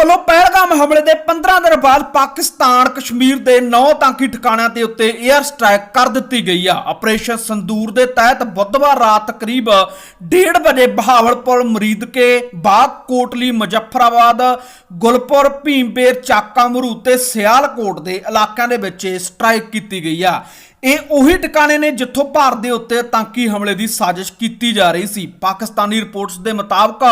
ਵੱਲੋਂ ਪਹਿਲਗਾਮ ਹਮਲੇ ਦੇ 15 ਦਿਨ ਬਾਅਦ ਪਾਕਿਸਤਾਨ, ਕਸ਼ਮੀਰ ਦੇ 9 ਤਾਂਕੀ ਠਿਕਾਣਿਆਂ ਤੇ ਉੱਤੇ 에ਅਰ ਸਟ੍ਰਾਈਕ ਕਰ ਦਿੱਤੀ ਗਈ ਆ। ਆਪਰੇਸ਼ਨ ਸੰਦੂਰ ਦੇ ਤਹਿਤ ਬੁੱਧਵਾਰ ਰਾਤ ਕਰੀਬ 1:30 ਵਜੇ ਬਹਾਵਲਪੁਰ, ਮਰੀਦਕੇ ਬਾਗ, ਕੋਟਲੀ, ਮੁਜ਼ੱਫਰਾਬਾਦ, ਗੁਲਪੁਰ, ਭੀਮਬੇਰ, ਚਾਕਾਮਰੂ ਤੇ ਸਿਆਲਕੋਟ ਦੇ ਇਲਾਕਿਆਂ ਦੇ ਵਿੱਚ ਇਹ ਸਟ੍ਰਾਈਕ ਕੀਤੀ ਗਈ ਆ। ਇਹ ਉਹੀ ਟਿਕਾਣੇ ਨੇ ਜਿੱਥੋਂ ਭਾਰਤ ਦੇ ਉੱਤੇ ਤਾਂਕੀ ਹਮਲੇ ਦੀ ਸਾਜ਼ਿਸ਼ ਕੀਤੀ ਜਾ ਰਹੀ ਸੀ। ਪਾਕਿਸਤਾਨੀ ਰਿਪੋਰਟਸ ਦੇ ਮੁਤਾਬਕ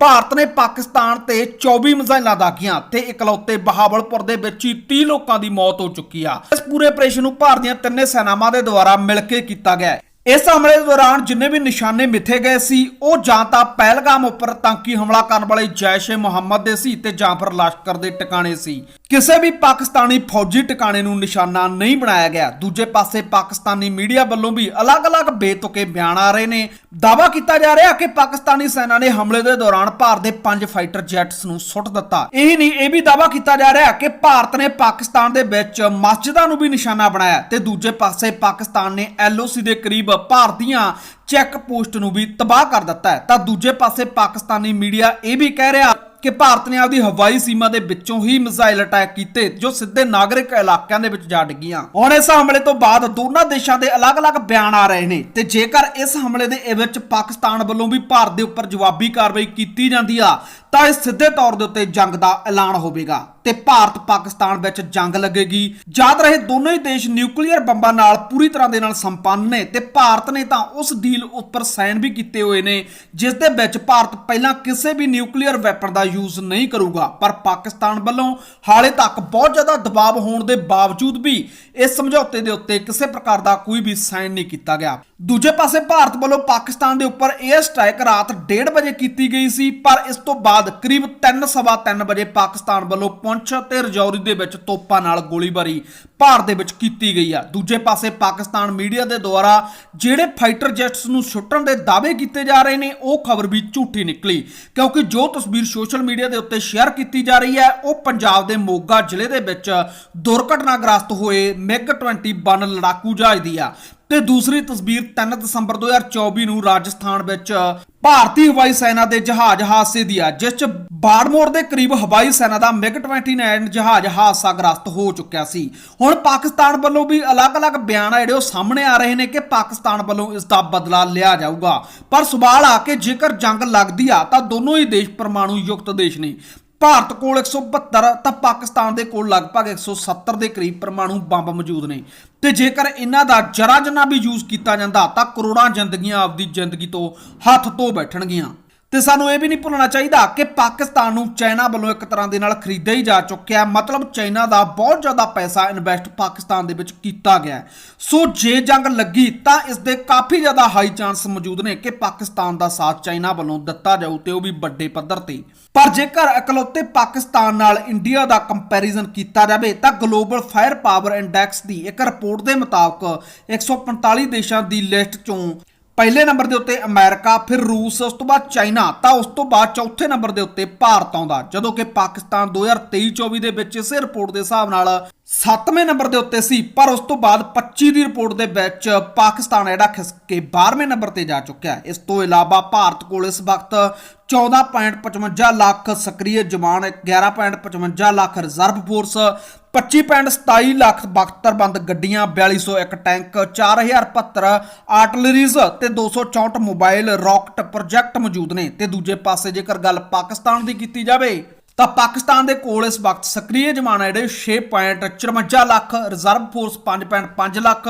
ਭਾਰਤ ਨੇ ਪਾਕਿਸਤਾਨ ਤੇ 24 ਮਿਜ਼ਾਈਲਾਂ ਦਾਗੀਆਂ। ਤੇ ਇਕਲੌਤੇ ਬਹਾਵਲਪੁਰ ਦੇ ਵਿੱਚ ਹੀ 30 ਲੋਕਾਂ ਦੀ ਮੌਤ ਹੋ ਚੁੱਕੀ ਆ। ਇਸ ਪੂਰੇ ਆਪਰੇਸ਼ਨ ਨੂੰ ਭਾਰਤ ਦੀਆਂ ਤਿੰਨੇ ਸੈਨਾਵਾਂ ਦੇ ਦੁਆਰਾ ਮਿਲ ਕੇ ਕੀਤਾ ਗਿਆ ਇਸ ਹਮਲੇ ਦੌਰਾਨ ਜਿੰਨੇ ਵੀ ਨਿਸ਼ਾਨੇ ਮਿੱਥੇ ਗਏ ਸੀ, ਉਹ ਜਾਂ ਤਾਂ ਪਹਿਲਗਾਮ ਉੱਪਰ ਤਾਂਕੀ ਹਮਲਾ ਕਰਨ ਵਾਲੇ ਜੈਸ਼-ਏ ਮੁਹੰਮਦ ਦੇ ਸੀ ਤੇ ਜਾਂ ਫਿਰ ਲਸ਼ਕਰ ਦੇ ਟਿਕਾਣੇ ਸੀ। ਕਿਸੇ ਵੀ ਪਾਕਿਸਤਾਨੀ ਫੌਜੀ ਟਿਕਾਣੇ ਨੂੰ ਨਿਸ਼ਾਨਾ ਨਹੀਂ ਬਣਾਇਆ ਗਿਆ। ਦੂਜੇ ਪਾਸੇ ਪਾਕਿਸਤਾਨੀ ਮੀਡੀਆ ਵੱਲੋਂ ਵੀ ਅਲੱਗ-ਅਲੱਗ ਬੇਤੁਕੇ ਬਿਆਨ ਆ ਰਹੇ ਨੇ। ਦਾਵਾ ਕੀਤਾ ਜਾ ਰਿਹਾ ਕਿ ਪਾਕਿਸਤਾਨੀ ਸੈਨਾ ਨੇ ਹਮਲੇ ਦੇ ਦੌਰਾਨ ਭਾਰਤ ਦੇ ਪੰਜ ਫਾਈਟਰ ਜੈਟਸ ਨੂੰ ਸੁੱਟ ਦਿੱਤਾ। ਇਹ ਨਹੀਂ, ਇਹ ਵੀ ਦਾਵਾ ਕੀਤਾ ਜਾ ਰਿਹਾ ਕਿ ਭਾਰਤ ਨੇ ਪਾਕਿਸਤਾਨ ਦੇ ਵਿੱਚ ਮਸਜਿਦਾਂ ਨੂੰ ਵੀ ਨਿਸ਼ਾਨਾ ਬਣਾਇਆ ਤੇ ਦੂਜੇ ਪਾਸੇ ਪਾਕਿਸਤਾਨ ਨੇ ਐਲਓਸੀ ਦੇ ਕਰੀਬ ਭਾਰਤੀਆਂ ਚੈੱਕ ਪੋਸਟ ਨੂੰ ਵੀ ਤਬਾਹ ਕਰ ਦਿੱਤਾ ਹੈ। ਤਾਂ ਦੂਜੇ ਪਾਸੇ ਪਾਕਿਸਤਾਨੀ ਮੀਡੀਆ ਇਹ ਵੀ ਕਹਿ ਰਿਹਾ ਕਿ ਭਾਰਤ ਨੇ ਆਪਦੀ ਹਵਾਈ ਸੀਮਾ ਦੇ ਵਿੱਚੋਂ ਹੀ ਮਿਜ਼ਾਈਲ ਅਟੈਕ ਕੀਤੇ, ਜੋ ਸਿੱਧੇ ਨਾਗਰਿਕ ਇਲਾਕਿਆਂ ਦੇ ਵਿੱਚ ਜਾ ਡਿੱਗੀਆਂ। ਹੁਣ ਇਸ ਹਮਲੇ ਤੋਂ ਬਾਅਦ ਦੋਨਾਂ ਦੇਸ਼ਾਂ ਦੇ ਅਲੱਗ-ਅਲੱਗ ਬਿਆਨ ਆ ਰਹੇ ਨੇ ਤੇ ਜੇਕਰ ਇਸ ਹਮਲੇ ਦੇ ਵਿੱਚ ਪਾਕਿਸਤਾਨ ਵੱਲੋਂ ਵੀ ਭਾਰਤ ਦੇ ਉੱਪਰ ਜਵਾਬੀ ਕਾਰਵਾਈ ਕੀਤੀ ਜਾਂਦੀ ਆ, ਤਾਂ ਇਹ ਸਿੱਧੇ ਤੌਰ ਦੇ ਉੱਤੇ ਜੰਗ ਦਾ ਐਲਾਨ ਹੋਵੇਗਾ ਤੇ ਭਾਰਤ ਪਾਕਿਸਤਾਨ ਵਿੱਚ ਜੰਗ ਲੱਗੇਗੀ। ਯਾਦ ਰਹੇ ਦੋਨੋਂ ਹੀ ਦੇਸ਼ ਨਿਊਕਲੀਅਰ ਬੰਬਾਂ ਨਾਲ ਪੂਰੀ ਤਰ੍ਹਾਂ ਦੇ ਨਾਲ ਸੰਪੰਨ ਨੇ ਤੇ ਭਾਰਤ ਨੇ ਤਾਂ ਉਸ ਡੀਲ ਉੱਪਰ ਸਾਈਨ ਵੀ ਕੀਤੇ ਹੋਏ ਨੇ, ਜਿਸ ਦੇ ਵਿੱਚ ਭਾਰਤ ਪਹਿਲਾਂ ਕਿਸੇ ਵੀ ਨਿਊਕਲੀਅਰ ਵੈਪਨ ਦਾ ਯੂਜ਼ ਨਹੀਂ ਕਰੂਗਾ। ਪਰ ਪਾਕਿਸਤਾਨ ਵੱਲੋਂ ਹਾਲੇ ਤੱਕ ਬਹੁਤ ਜ਼ਿਆਦਾ ਦਬਾਅ ਹੋਣ ਦੇ ਬਾਵਜੂਦ ਵੀ ਇਸ ਸਮਝੌਤੇ ਦੇ ਉੱਤੇ ਕਿਸੇ ਪ੍ਰਕਾਰ ਦਾ ਕੋਈ ਵੀ ਸਾਈਨ ਨਹੀਂ ਕੀਤਾ ਗਿਆ। ਦੂਜੇ ਪਾਸੇ ਭਾਰਤ ਵੱਲੋਂ ਪਾਕਿਸਤਾਨ ਦੇ ਉੱਪਰ 에ਅਰ ਸਟ੍ਰਾਈਕ ਰਾਤ 1:30 ਵਜੇ ਕੀਤੀ ਗਈ ਸੀ, ਪਰ ਇਸ ਤੋਂ ਬਾਅਦ ਕਰੀਬ 3:30 ਵਜੇ ਪਾਕਿਸਤਾਨ ਵੱਲੋਂ ਪੁੰਛ ਤੇ ਰਜੌਰੀ ਦੇ ਵਿੱਚ ਤੋਪਾਂ ਨਾਲ ਗੋਲੀਬਾਰੀ ਭਾਰਤ ਦੇ ਵਿੱਚ ਕੀਤੀ ਗਈ ਆ। ਦੂਜੇ ਪਾਸੇ ਪਾਕਿਸਤਾਨ ਮੀਡੀਆ ਦੇ ਦੁਆਰਾ ਜਿਹੜੇ ਫਾਈਟਰ ਜੈਟਸ ਨੂੰ ਸੁੱਟਣ ਦੇ ਦਾਅਵੇ ਕੀਤੇ ਜਾ ਰਹੇ ਨੇ, ਉਹ ਖਬਰ ਵੀ ਝੂਠੀ ਨਿਕਲੀ। ਕਿਉਂਕਿ ਜੋ ਤਸਵੀਰ ਸੋਸ਼ਲ ਮੀਡੀਆ ਦੇ ਉੱਤੇ ਸ਼ੇਅਰ ਕੀਤੀ ਜਾ ਰਹੀ ਹੈ। ਉਹ ਪੰਜਾਬ ਦੇ ਮੋਗਾ ਜ਼ਿਲ੍ਹੇ ਦੇ ਵਿੱਚ ਦੁਰਘਟਨਾਗ੍ਰਸਤ ਹੋਏ ਮਿਗ 21 ਲੜਾਕੂ ਜਹਾਜ਼ ਦੀ ਆ। ਤੇ ਦੂਸਰੀ ਤਸਵੀਰ 3 ਦਸੰਬਰ 2024 ਨੂੰ ਰਾਜਸਥਾਨ ਵਿੱਚ ਭਾਰਤੀ ਹਵਾਈ ਸੈਨਾ ਦੇ ਜਹਾਜ਼ ਹਾਦਸੇ ਦੀ ਆ, ਜਿਸ 'ਚ ਬਾੜਮੋਰ ਦੇ ਕਰੀਬ ਹਵਾਈ ਸੈਨਾ ਦਾ ਮਿਗ 29 ਜਹਾਜ਼ ਹਾਦਸਾਗ੍ਰਸਤ ਹੋ ਚੁੱਕਿਆ ਸੀ। ਹੁਣ ਪਾਕਿਸਤਾਨ ਵੱਲੋਂ ਵੀ ਅਲੱਗ-ਅਲੱਗ ਬਿਆਨ ਆ ਜਿਹੜੇ ਉਹ ਸਾਹਮਣੇ ਆ ਰਹੇ ਨੇ ਕਿ ਪਾਕਿਸਤਾਨ ਵੱਲੋਂ ਇਸ ਦਾ ਬਦਲਾ ਲਿਆ ਜਾਊਗਾ। ਪਰ ਸਵਾਲ ਆ ਕਿ ਜੇਕਰ ਜੰਗ ਲੱਗਦੀ ਆ, ਤਾਂ ਦੋਨੋਂ ਹੀ ਦੇਸ਼ ਪਰਮਾਣੂ ਯੁਕਤ ਦੇਸ਼ ਨੇ। ਭਾਰਤ ਕੋਲ 172 ਤਾਂ ਪਾਕਿਸਤਾਨ ਦੇ ਕੋਲ ਲਗਭਗ 170 ਦੇ ਕਰੀਬ ਪਰਮਾਣੂ ਬੰਬ ਮੌਜੂਦ ਨੇ। ਤੇ ਜੇਕਰ ਇਹਨਾਂ ਦਾ ਜਰਾ ਜਨਾ ਵੀ ਯੂਜ਼ ਕੀਤਾ ਜਾਂਦਾ, ਤਾਂ ਕਰੋੜਾਂ ਜ਼ਿੰਦਗੀਆਂ ਆਪਦੀ ਜ਼ਿੰਦਗੀ ਤੋਂ ਹੱਥ ਧੋ ਬੈਠਣਗੀਆਂ। ਤੇ ਸਾਨੂੰ ਇਹ ਵੀ ਨਹੀਂ ਭੁੱਲਣਾ ਚਾਹੀਦਾ ਕਿ ਪਾਕਿਸਤਾਨ ਨੂੰ ਚਾਈਨਾ ਵੱਲੋਂ ਇੱਕ ਤਰ੍ਹਾਂ ਦੇ ਨਾਲ ਖਰੀਦਿਆ ਹੀ ਜਾ ਚੁੱਕਿਆ ਮਤਲਬ ਚਾਈਨਾ ਦਾ ਬਹੁਤ ਜ਼ਿਆਦਾ ਪੈਸਾ ਇਨਵੈਸਟ ਪਾਕਿਸਤਾਨ ਦੇ ਵਿੱਚ ਕੀਤਾ ਗਿਆ ਸੋ ਜੇ ਜੰਗ ਲੱਗੀ ਤਾਂ ਇਸ ਦੇ ਕਾਫੀ ਜ਼ਿਆਦਾ ਹਾਈ ਚਾਂਸ ਮੌਜੂਦ ਨੇ ਕਿ ਪਾਕਿਸਤਾਨ ਦਾ ਸਾਥ ਚਾਈਨਾ ਵੱਲੋਂ ਦਿੱਤਾ ਜਾਊ ਤੇ ਉਹ ਵੀ ਵੱਡੇ ਪੱਧਰ ਤੇ। ਪਰ ਜੇਕਰ ਇਕਲੌਤੇ ਪਾਕਿਸਤਾਨ ਨਾਲ ਇੰਡੀਆ ਦਾ ਕੰਪੈਰੀਜ਼ਨ ਕੀਤਾ ਜਾਵੇ ਤਾਂ ਗਲੋਬਲ ਫਾਇਰ ਪਾਵਰ ਇੰਡੈਕਸ ਦੀ ਇੱਕ ਰਿਪੋਰਟ ਦੇ ਮੁਤਾਬਕ 145 ਦੇਸ਼ਾਂ ਦੀ ਲਿਸਟ ਚੋਂ ਪਹਿਲੇ ਨੰਬਰ ਦੇ ਉੱਤੇ ਅਮਰੀਕਾ, ਫਿਰ ਰੂਸ, ਉਸ ਤੋਂ ਬਾਅਦ ਚਾਈਨਾ, ਤਾਂ ਉਸ ਤੋਂ ਬਾਅਦ ਚੌਥੇ ਨੰਬਰ ਦੇ ਉੱਤੇ ਭਾਰਤ ਆਉਂਦਾ। ਜਦੋਂ ਕਿ ਪਾਕਿਸਤਾਨ 2023-24 ਦੇ ਵਿੱਚ ਇਸੇ ਰਿਪੋਰਟ ਦੇ ਹਿਸਾਬ ਨਾਲ 7ਵੇਂ ਨੰਬਰ ਦੇ ਉੱਤੇ ਸੀ, ਪਰ ਉਸ ਤੋਂ ਬਾਅਦ 25 ਦੀ ਰਿਪੋਰਟ ਦੇ ਵਿੱਚ ਪਾਕਿਸਤਾਨ ਜਿਹੜਾ ਖਿਸਕ ਕੇ 12ਵੇਂ ਨੰਬਰ ਤੇ ਜਾ ਚੁੱਕਿਆ ਇਸ ਤੋਂ ਇਲਾਵਾ ਭਾਰਤ ਕੋਲ ਇਸ ਵਕਤ 14.55 ਲੱਖ ਸਕਰੀय ਜਵਾਨ 11.55 ਲੱਖ ਰਿਜ਼ਰਵ ਫੋਰਸ 25.27 ਲੱਖ 72 ਬੰਦ ਗੱਡੀਆਂ 4201 ਟੈਂਕ 4072 ਆਰਟਲਰੀਜ਼ ਤੇ 264 ਮੋਬਾਈਲ ਰਾਕਟ ਪ੍ਰੋਜੈਕਟ ਮੌਜੂਦ ਨੇ। ਤੇ ਦੂਜੇ ਪਾਸੇ ਜੇਕਰ ਗੱਲ ਪਾਕਿਸਤਾਨ ਦੀ ਕੀਤੀ ਜਾਵੇ ਤਾਂ ਪਾਕਿਸਤਾਨ ਦੇ ਕੋਲ ਇਸ ਵਕਤ ਸਕਰੀय ਜਵਾਨ ਆ ਜਿਹੜੇ 6.54 lakh reserve force 5.5 lakh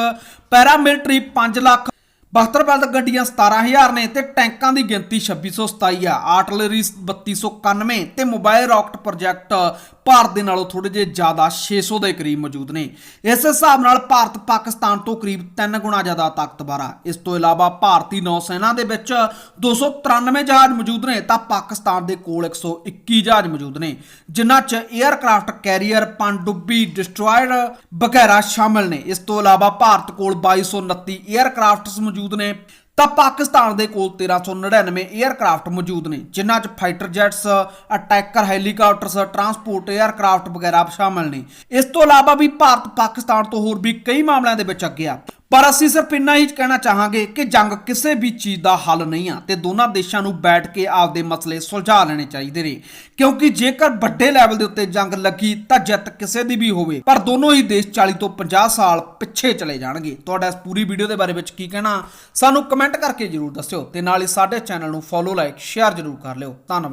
paramilitary 5 lakh 72 ਬਲਦ ਗੱਡੀਆਂ 17000 ਨੇ ਤੇ ਟੈਂਕਾਂ ਦੀ ਗਿਣਤੀ 2627 ਆ। ਆਰਟਲਰੀ 3291 ਤੇ ਮੋਬਾਈਲ ਰਾਕਟ ਪ੍ਰੋਜੈਕਟ ਭਾਰਤ ਦੇ ਨਾਲੋਂ ਥੋੜੇ ਜਿਹਾ ਜ਼ਿਆਦਾ 600 ਦੇ ਕਰੀਬ ਮੌਜੂਦ ਨੇ। ਇਸ ਹਿਸਾਬ ਨਾਲ ਭਾਰਤ ਪਾਕਿਸਤਾਨ ਤੋਂ ਕਰੀਬ 3 ਗੁਣਾ ਜ਼ਿਆਦਾ ਤਾਕਤਵਰ ਆ। ਇਸ ਤੋਂ ਇਲਾਵਾ ਭਾਰਤੀ ਨੌਸੈਨਾ ਦੇ ਵਿੱਚ 293 ਜਹਾਜ਼ ਮੌਜੂਦ ਨੇ ਤਾਂ ਪਾਕਿਸਤਾਨ ਦੇ ਕੋਲ 121 ਜਹਾਜ਼ ਮੌਜੂਦ ਨੇ, ਜਿਨ੍ਹਾਂ 'ਚ 에ਅਰਕ੍ਰਾਫਟ ਕੈਰੀਅਰ ਪਨਡੁੱਬੀ ਡਿਸਟਰੋਇਰ ਵਗੈਰਾ ਸ਼ਾਮਲ ਨੇ। ਇਸ ਤੋਂ ਇਲਾਵਾ ਭਾਰਤ ਕੋਲ 2229 에ਅਰਕ੍ਰਾਫਟਸ ਮੌਜੂਦ ਨੇ। ਤਾਂ ਪਾਕਿਸਤਾਨ ਦੇ ਕੋਲ 1399 에ਅਰਕ੍ਰਾਫਟ ਮੌਜੂਦ ਨੇ, ਜਿਨ੍ਹਾਂ 'ਚ fighter jets, attacker, helicopters, transport aircraft ਵਗੈਰਾ ਸ਼ਾਮਲ ਨੇ। ਇਸ ਤੋਂ ਇਲਾਵਾ ਵੀ ਭਾਰਤ ਪਾਕਿਸਤਾਨ ਤੋਂ ਹੋਰ ਵੀ ਕਈ ਮਾਮਲਿਆਂ ਦੇ ਵਿੱਚ ਅੱਗੇ ਆ। ਪਰ ਅਸੀਂ ਸਿਰਫ ਇੰਨਾ ਹੀ ਕਹਿਣਾ ਚਾਹਾਂਗੇ ਕਿ ਜੰਗ ਕਿਸੇ ਵੀ ਚੀਜ਼ ਦਾ ਹੱਲ ਨਹੀਂ ਆ ਤੇ ਦੋਨਾਂ ਦੇਸ਼ਾਂ ਨੂੰ ਬੈਠ ਕੇ ਆਪਦੇ ਮਸਲੇ ਸੁਲਝਾ ਲੈਣੇ ਚਾਹੀਦੇ ਨੇ। ਕਿਉਂਕਿ ਜੇਕਰ ਵੱਡੇ ਲੈਵਲ ਦੇ ਉੱਤੇ ਜੰਗ ਲੱਗੀ ਤਾਂ ਜਿੱਤ ਕਿਸੇ ਦੀ ਵੀ ਹੋਵੇ, ਪਰ ਦੋਨੋਂ ਹੀ ਦੇਸ਼ 40 ਤੋਂ 50 ਸਾਲ ਪਿੱਛੇ ਚਲੇ ਜਾਣਗੇ। ਤੁਹਾਡਾ ਇਸ ਪੂਰੀ ਵੀਡੀਓ ਦੇ ਬਾਰੇ ਵਿੱਚ ਕੀ ਕਹਿਣਾ, ਸਾਨੂੰ ਕਮੈਂਟ ਕਰਕੇ ਜਰੂਰ ਦੱਸਿਓ ਤੇ ਨਾਲ ਹੀ ਸਾਡੇ ਚੈਨਲ ਨੂੰ ਫੋਲੋ, ਲਾਈਕ, ਸ਼ੇਅਰ ਜਰੂਰ ਕਰ ਲਿਓ। ਧੰਨਵਾਦ।